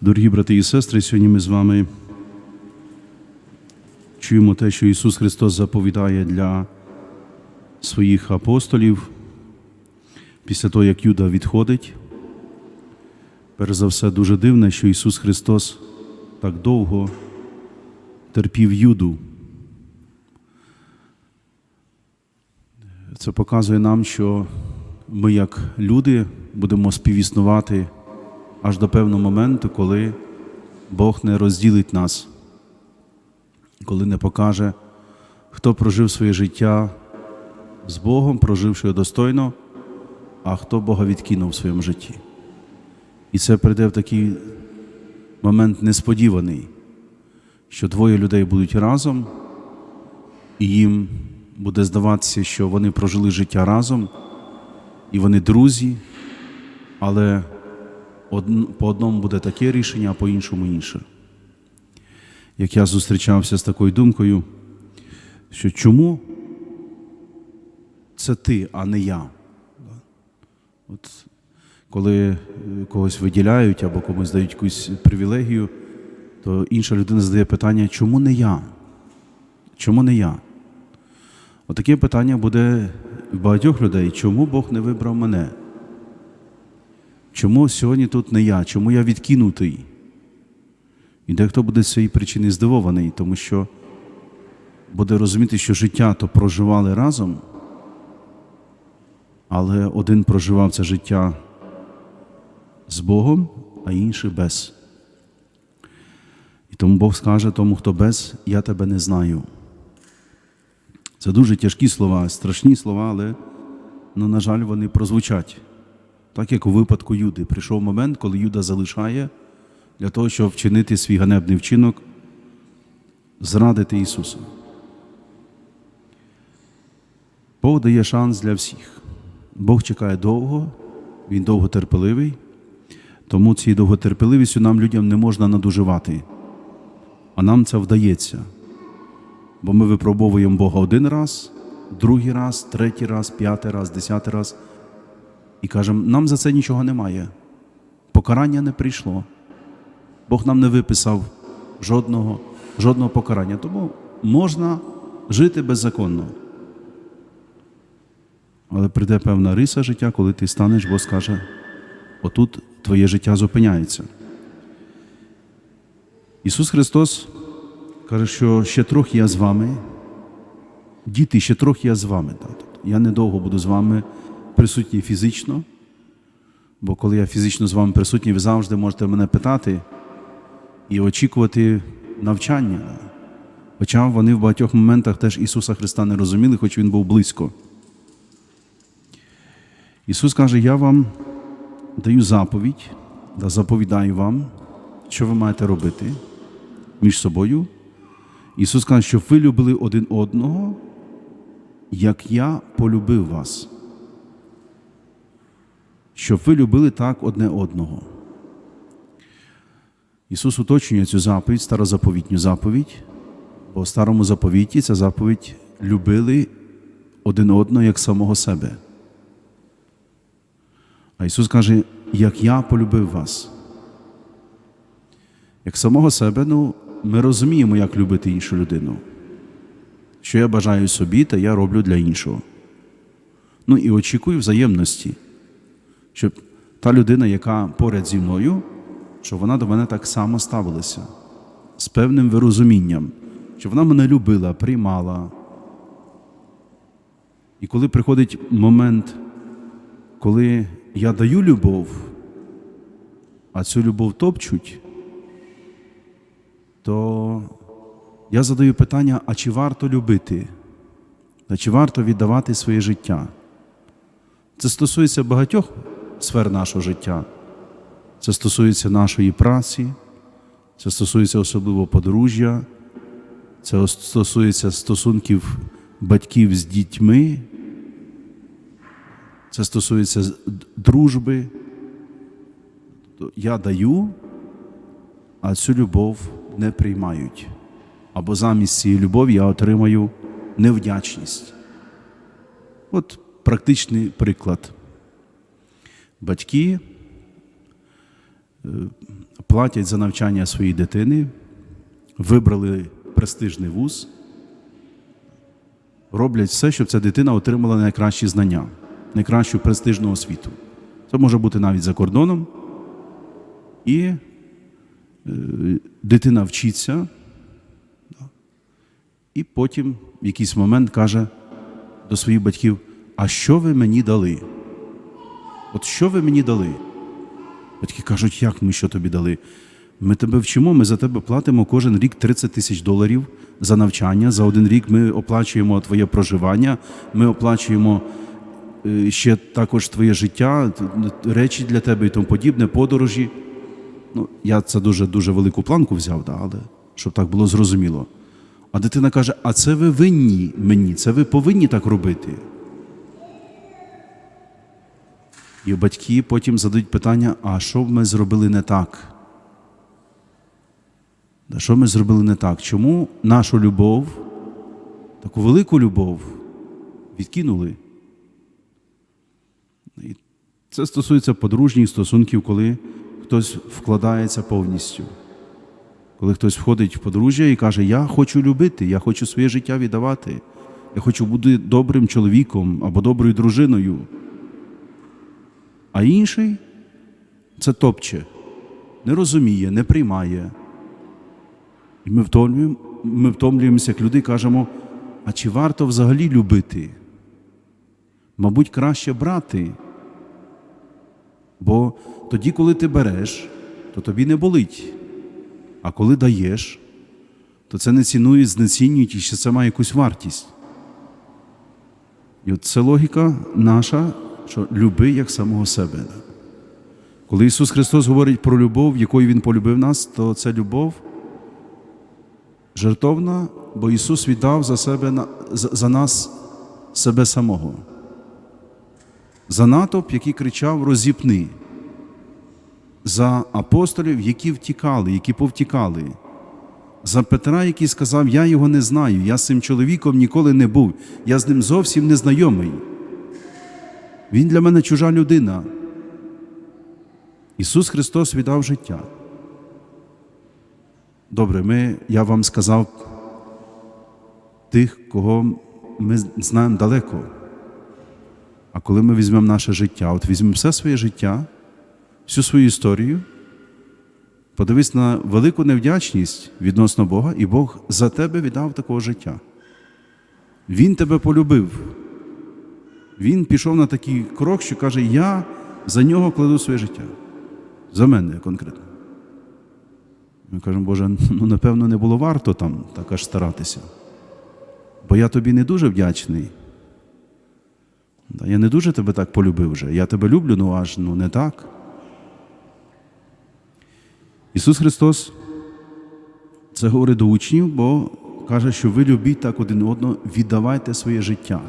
Дорогі брати і сестри, сьогодні ми з вами чуємо те, що Ісус Христос заповідає для своїх апостолів після того, як Юда відходить. Перш за все, дуже дивне, що Ісус Христос так довго терпів Юду. Це показує нам, що ми, як люди, будемо співіснувати аж до певного моменту, коли Бог не розділить нас, коли не покаже, хто прожив своє життя з Богом, проживши його достойно, а хто Бога відкинув в своєму житті. І це прийде в такий момент несподіваний, що двоє людей будуть разом, і їм буде здаватися, що вони прожили життя разом, і вони друзі, але по одному буде таке рішення, а по іншому інше. Як я зустрічався з такою думкою, що чому це ти, а не я? От коли е, когось виділяють або комусь дають якусь привілегію, то інша людина задає питання, чому не я? Чому не я? Отаке питання буде в багатьох людей, чому Бог не вибрав мене? Чому сьогодні тут не я? Чому я відкинутий? І дехто буде з цієї причини здивований, тому що буде розуміти, що життя то проживали разом, але один проживав це життя з Богом, а інший без. І тому Бог скаже тому, хто без, я тебе не знаю. Це дуже тяжкі слова, страшні слова, але, ну, на жаль, вони прозвучать. Так як у випадку Юди. Прийшов момент, коли Юда залишає для того, щоб вчинити свій ганебний вчинок, зрадити Ісуса. Бог дає шанс для всіх. Бог чекає довго, Він довготерпеливий, тому цією довготерпеливістю нам людям не можна надуживати, а нам це вдається. Бо ми випробовуємо Бога один раз, другий раз, третій раз, п'ятий раз, десятий раз. І кажемо, нам за це нічого немає. Покарання не прийшло. Бог нам не виписав жодного, жодного покарання. Тому можна жити беззаконно. Але прийде певна риса життя, коли ти станеш, Бог скаже, отут твоє життя зупиняється. Ісус Христос каже, що ще трохи я з вами. Діти, ще трохи я з вами. Я недовго буду з вами присутній фізично, бо коли я фізично з вами присутній, ви завжди можете мене питати і очікувати навчання. Хоча вони в багатьох моментах теж Ісуса Христа не розуміли, хоч Він був близько. Ісус каже, я вам даю заповідь, да заповідаю вам, що ви маєте робити між собою. Ісус каже, щоб ви любили один одного, як я полюбив вас. Щоб ви любили так одне одного. Ісус уточнює цю заповідь, старозаповітню заповідь, бо в старому заповіті ця заповідь любили один одного як самого себе. А Ісус каже, як я полюбив вас. Як самого себе, ну, ми розуміємо, як любити іншу людину. Що я бажаю собі, та я роблю для іншого. Ну і очікую взаємності, щоб та людина, яка поряд зі мною, щоб вона до мене так само ставилася, з певним вирозумінням, щоб вона мене любила, приймала. І коли приходить момент, коли я даю любов, а цю любов топчуть, то я задаю питання: а чи варто любити? А чи варто віддавати своє життя? Це стосується багатьох сфер нашого життя. Це стосується нашої праці, це стосується особливо подружжя, це стосується стосунків батьків з дітьми, це стосується дружби. Я даю, а цю любов не приймають. Або замість цієї любові я отримаю невдячність. От практичний приклад. Батьки е, платять за навчання своєї дитини, вибрали престижний вуз, роблять все, щоб ця дитина отримала найкращі знання, найкращу престижну освіту. Це може бути навіть за кордоном. І е, дитина вчиться, і потім в якийсь момент каже до своїх батьків: А що ви мені дали? От що ви мені дали? Батьки кажуть, як ми що тобі дали? Ми тебе вчимо, ми за тебе платимо кожен рік 30 тисяч доларів за навчання. За один рік ми оплачуємо твоє проживання, ми оплачуємо е, ще також твоє життя, речі для тебе і тому подібне, подорожі. Ну, я це дуже дуже велику планку взяв, да, але щоб так було зрозуміло. А дитина каже: А це ви винні мені, це ви повинні так робити. І батьки потім задають питання: а що ми зробили не так? Да, Що ми зробили не так? Чому нашу любов, таку велику любов, відкинули? І це стосується подружніх стосунків, коли хтось вкладається повністю. Коли хтось входить в подружжя і каже, я хочу любити, я хочу своє життя віддавати, я хочу бути добрим чоловіком або доброю дружиною. А інший це топче, не розуміє, не приймає. І ми втомлюємо, ми втомлюємося, як люди кажемо, а чи варто взагалі любити? Мабуть, краще брати. Бо тоді, коли ти береш, то тобі не болить. А коли даєш, то це не цінують, знецінюють і ще це має якусь вартість. І от це логіка наша, що люби як самого себе. Коли Ісус Христос говорить про любов, якою Він полюбив нас, то це любов жертовна, бо Ісус віддав за себе за, нас себе самого. За натовп, який кричав розіпни, за апостолів, які втікали, які повтікали, за Петра, який сказав, я його не знаю, я з цим чоловіком ніколи не був, я з ним зовсім не знайомий. Він для мене чужа людина. Ісус Христос віддав життя. Добре, ми, я вам сказав тих, кого ми знаємо далеко. А коли ми візьмемо наше життя, от візьмемо все своє життя, всю свою історію, подивись на велику невдячність відносно Бога, і Бог за тебе віддав такого життя. Він тебе полюбив. Він пішов на такий крок, що каже: Я за нього кладу своє життя. За мене конкретно. Ми кажемо, Боже, ну напевно, не було варто там так аж старатися. Бо я тобі не дуже вдячний. Я не дуже тебе так полюбив вже. Я тебе люблю, ну аж ну не так. Ісус Христос це говорить до учнів, бо каже, що ви любіть так один одного, віддавайте своє життя.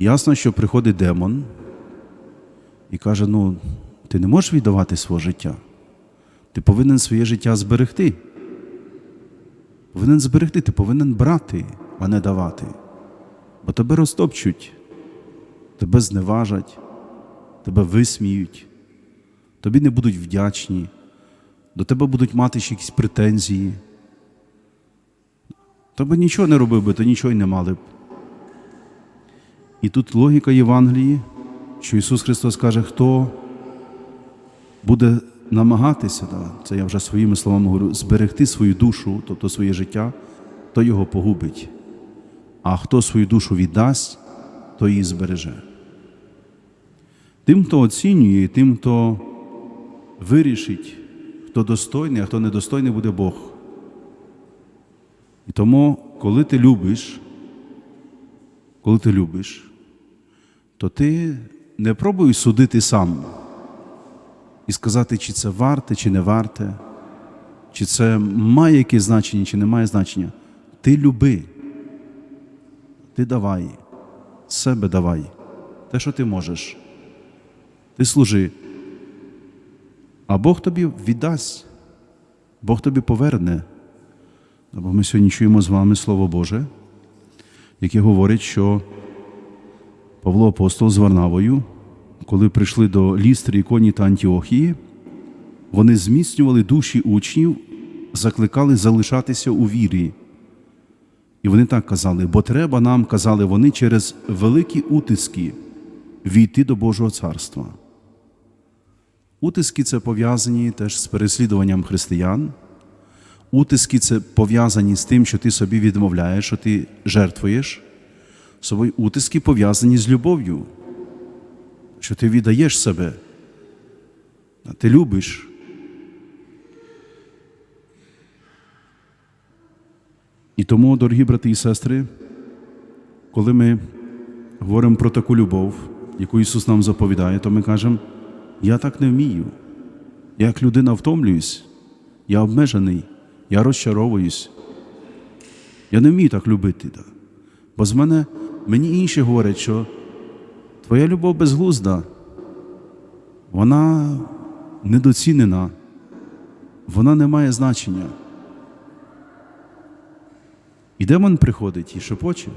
Ясно, що приходить демон і каже: ну, ти не можеш віддавати своє життя. Ти повинен своє життя зберегти. Повинен зберегти, ти повинен брати, а не давати. Бо тебе розтопчуть, тебе зневажать, тебе висміють, тобі не будуть вдячні, до тебе будуть мати ще якісь претензії. Тобі нічого не робив би, то нічого й не мали б. І тут логіка Євангелії, що Ісус Христос каже, хто буде намагатися, да, це я вже своїми словами говорю, зберегти свою душу, тобто своє життя, то його погубить. А хто свою душу віддасть, то її збереже. Тим, хто оцінює, тим, хто вирішить, хто достойний, а хто недостойний, буде Бог. І тому, коли ти любиш, коли ти любиш, то ти не пробуй судити сам і сказати, чи це варте, чи не варте, чи це має якесь значення, чи не має значення. Ти люби. Ти давай, себе давай, те, що ти можеш. Ти служи. А Бог тобі віддасть, Бог тобі поверне. Бо ми сьогодні чуємо з вами Слово Боже, яке говорить, що Павло Апостол з Варнавою, коли прийшли до Лістри, Іконі та Антіохії, Вони зміцнювали душі учнів, закликали залишатися у вірі. І вони так казали, бо треба нам, казали вони, через великі утиски війти до Божого царства. Утиски це пов'язані теж з переслідуванням християн. Утиски це пов'язані з тим, що ти собі відмовляєш, що ти жертвуєш. Собою утиски пов'язані з любов'ю, що ти віддаєш себе, а ти любиш. І тому, дорогі брати і сестри, коли ми говоримо про таку любов, яку Ісус нам заповідає, то ми кажемо, я так не вмію. Я як людина втомлююсь, я обмежений, я розчаровуюсь. Я не вмію так любити. Бо з мене мені інші говорять, що твоя любов безглузда, вона недоцінена, вона не має значення. І демон приходить і шепоче,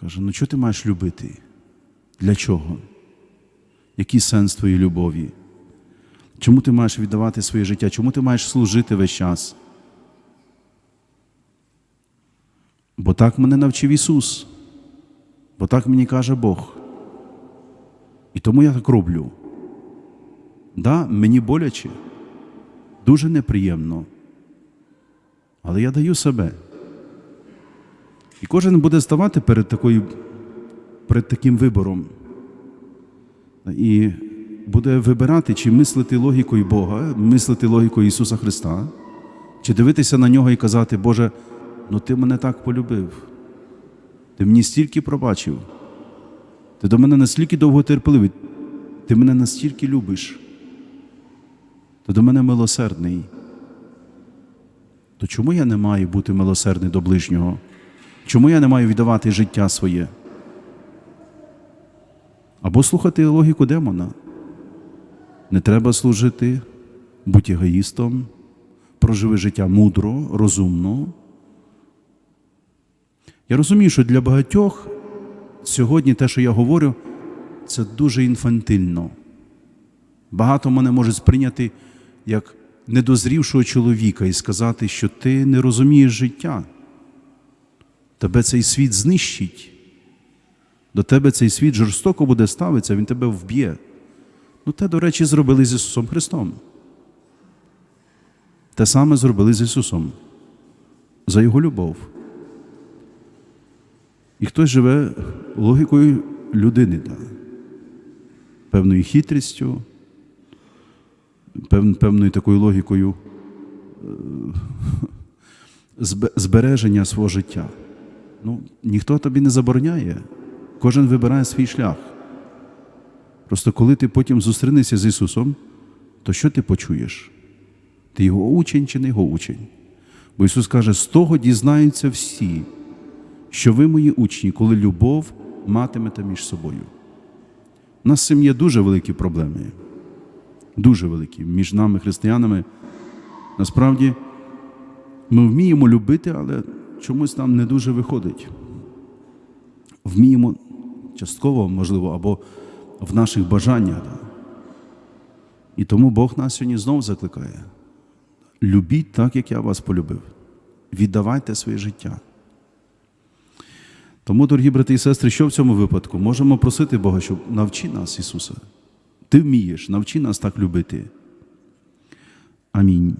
каже: ну чого ти маєш любити? Для чого? Який сенс твоєї любові? Чому ти маєш віддавати своє життя? Чому ти маєш служити весь час? Бо так мене навчив Ісус, бо так мені каже Бог. І тому я так роблю. Да, мені боляче, дуже неприємно, але я даю себе. І кожен буде ставати перед, такою, перед таким вибором. І буде вибирати, чи мислити логікою Бога, мислити логікою Ісуса Христа, чи дивитися на нього і казати, Боже, ну ти мене так полюбив, ти мені стільки пробачив, ти до мене настільки довготерпеливий, ти мене настільки любиш, ти до мене милосердний. То чому я не маю бути милосердний до ближнього? Чому я не маю віддавати життя своє? Або слухати логіку демона. Не треба служити, будь егоїстом, проживи життя мудро, розумно. Я розумію, що для багатьох сьогодні те, що я говорю, це дуже інфантильно. Багато мене можуть сприйняти як недозрівшого чоловіка і сказати, що ти не розумієш життя. Тебе цей світ знищить. До тебе цей світ жорстоко буде ставитися, він тебе вб'є. Ну, те, до речі, зробили з Ісусом Христом. Те саме зробили з Ісусом за Його любов. І хтось живе логікою людини, да. певною хитрістю, пев, певною такою логікою е, збереження свого життя. Ну, ніхто тобі не забороняє. Кожен вибирає свій шлях. Просто коли ти потім зустрінешся з Ісусом, то що ти почуєш? Ти його учень чи не його учень? Бо Ісус каже, з того дізнаються всі, що ви мої учні, коли любов матимете між собою. У нас з цим є дуже великі проблеми. Дуже великі. Між нами, християнами. Насправді, ми вміємо любити, але чомусь нам не дуже виходить. Вміємо частково, можливо, або в наших бажаннях. І тому Бог нас сьогодні знову закликає. Любіть так, як я вас полюбив. Віддавайте своє життя. Тому, дорогі брати і сестри, що в цьому випадку? Можемо просити Бога, щоб навчи нас, Ісуса. Ти вмієш, навчи нас так любити. Амінь.